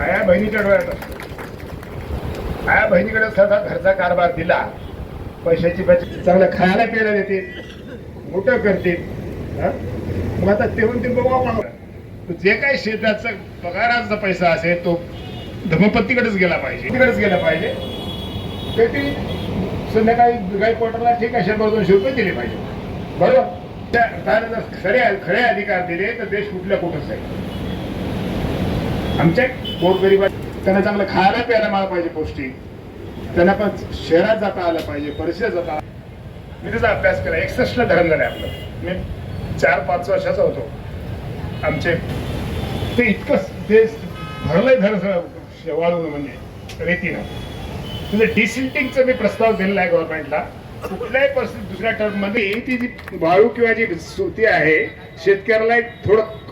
आया बहिणीच्या डोळ्यात असतो. आया बहिणीकडे सदा घरचा कारभार दिला. पैशाची बचत. चांगलं खायला प्यायला देतील. मोठं करतील. मग आता ते बघू जे काही शेताचा पगाराचा पैसा असेल तो धर्मपत्तीकडेच गेला पाहिजे. तिकडेच गेला पाहिजे. ते ती संध्याकाळी गाई पोटाला ठीक आहे शंभर दोनशे रुपये दिले पाहिजे. बरोबर? त्या जर खरे खरे अधिकार दिले तर देश कुठल्या कुठंच आहे आमच्या गोरगरीबा त्यांना चांगलं खायला प्यायला मिळालं पाहिजे पौष्टिक. त्यांना पण शहरात जाता आलं पाहिजे परिसरात जाता मी त्याचा अभ्यास केला. एकसष्टला धरण झालं आपलं. मी चार पाच वर्षाचा होतो. आमचे ते इतकं ते भरलंय धर वाळून म्हणजे रेतीनं. म्हणजे डिसिल्टिंगचा मी प्रस्ताव दिलेला आहे गव्हर्नमेंटला कुठल्याही परिस्थितीत दुसऱ्या टर्ममध्ये ती जी वाळू किंवा जी सुती आहे शेतकऱ्याला एक थोडं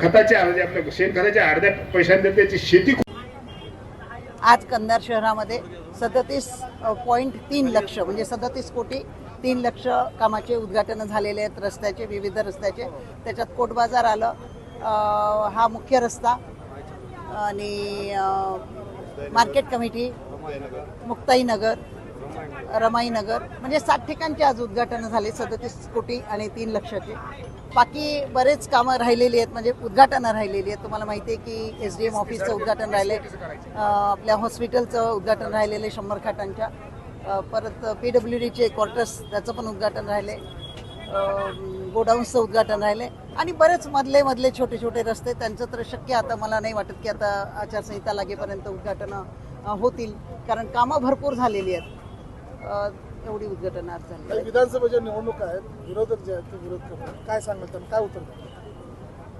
खताच्या म्हणजे आपल्या शेणखताच्या अर्ध्या पैशांनी त्याची शेती आज कंधार शहरामध्ये सदतीस पॉईंट तीन लक्ष म्हणजे सदतीस कोटी तीन लक्ष कामाचे उद्घाटन झालेले आहेत. रस्त्याचे विविध रस्त्याचे. त्याच्यात कोट बाजार आलं. हा मुख्य रस्ता. आणि मार्केट कमिटी मुक्ताईनगर रमाईनगर. म्हणजे सात ठिकाणचे आज उद्घाटनं झाले सदतीस कोटी आणि तीन लक्षाचे. बाकी बरेच कामं राहिलेली आहेत म्हणजे उद्घाटनं राहिलेली आहेत. तुम्हाला माहिती आहे की एस डी एम ऑफिसचं उद्घाटन राहिले आपल्या हॉस्पिटलचं उद्घाटन राहिलेलं आहे शंभर खाटांच्या. परत पी डब्ल्यू डीचे क्वार्टर्स त्याचं पण उद्घाटन राहिले गोडाऊन्सचं उद्घाटन राहिले आणि बरेच मधले मधले छोटे छोटे रस्ते त्यांचं तर शक्य आता मला नाही वाटत की आता आचारसंहिता लागेपर्यंत उद्घाटनं होतील. कारण कामं भरपूर झालेली आहेत. एवढी उद्घाटनं आज झाली विधानसभेच्या निवडणुका आहेत विरोधक जे आहेत ते विरोध करतात. काय सांगाल त्यांना? काय उत्तर?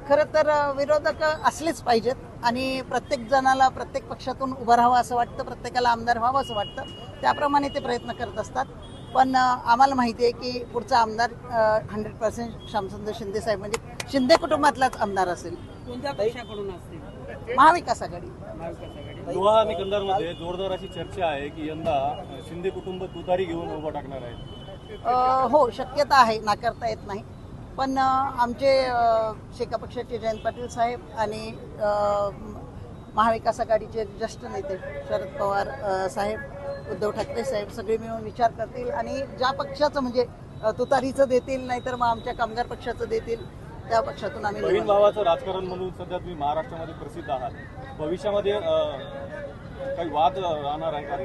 खरं तर विरोधक असलेच पाहिजेत आणि प्रत्येक जणाला प्रत्येक पक्षातून उभं राहावं असं वाटतं प्रत्येकाला आमदार व्हावं असं वाटतं. त्याप्रमाणे ते प्रयत्न करत असतात. पण आम्हाला माहिती आहे की पुढचा आमदार हंड्रेड पर्सेंट श्यामसुंदर शिंदे साहेब म्हणजे शिंदे कुटुंबातलाच आमदार असेल. कोणत्या पक्षाकडून असतील? महाविकास आघाडी. महाविकास आघाडी. लोहा आणि कंधारमध्ये जोरदार अशी चर्चा आहे की यंदा शिंदे कुटुंब तुतारी घेऊन उभा टाकणार आहे हो शक्यता आहे नाकारता येत नाही. पण आमचे शेका पक्षाचे जयंत पाटील साहेब आणि महाविकास आघाडीचे ज्येष्ठ नेते शरद पवार साहेब उद्धव ठाकरे साहेब सगळे मिळून विचार करतील आणि ज्या पक्षाचं म्हणजे तुतारीचं देतील नाहीतर मग आमच्या कामगार पक्षाचं देतील. त्या पक्षातून आम्ही बहीण भावाचं राजकारण म्हणून सध्या तुम्ही महाराष्ट्रामध्ये प्रसिद्ध आहात. भविष्यामध्ये काही वाद राहणार आहे का?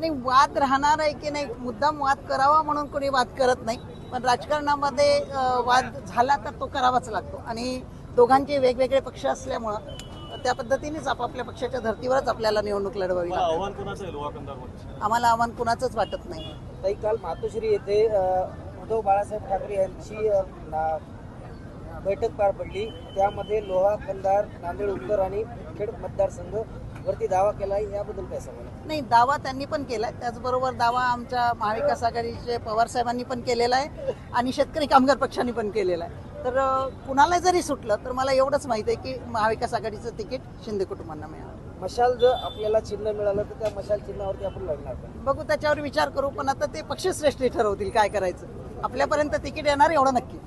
नाही वाद राहणार आहे की नाही? मुद्दाम वाद करावा म्हणून कोणी वाद करत नाही. पण राजकारणामध्ये वाद झाला तर तो करावाच लागतो. आणि दोघांचे वेगवेगळे पक्ष असल्यामुळं त्या पद्धतीनेच आपापल्या पक्षाच्या धर्तीवरच आपल्याला निवडणूक लढवावी आम्हाला आव्हान कुणाचंच वाटत नाही. काल मातोश्री येथे उद्धव बाळासाहेब ठाकरे यांची बैठक पार पडली. त्यामध्ये लोहा कंधार नांदेड उत्तर आणि खेड मतदारसंघ वरती दावा केला याबद्दल काय सांगाल? नाही दावा त्यांनी पण केलाय त्याचबरोबर दावा आमच्या महाविकास आघाडीचे पवार साहेबांनी पण केलेला आहे आणि शेतकरी कामगार पक्षांनी पण केलेला आहे. तर कुणाला जरी सुटलं तर मला एवढंच माहिती आहे की महाविकास आघाडीचं तिकीट शिंदे कुटुंबांना मिळालं. मशाल जर आपल्याला चिन्ह मिळालं तर त्या मशाल चिन्हावरती आपण लढणार बघू त्याच्यावर विचार करू पण आता ते पक्षश्रेष्ठी ठरवतील काय करायचं. आपल्यापर्यंत तिकीट येणार एवढं नक्की.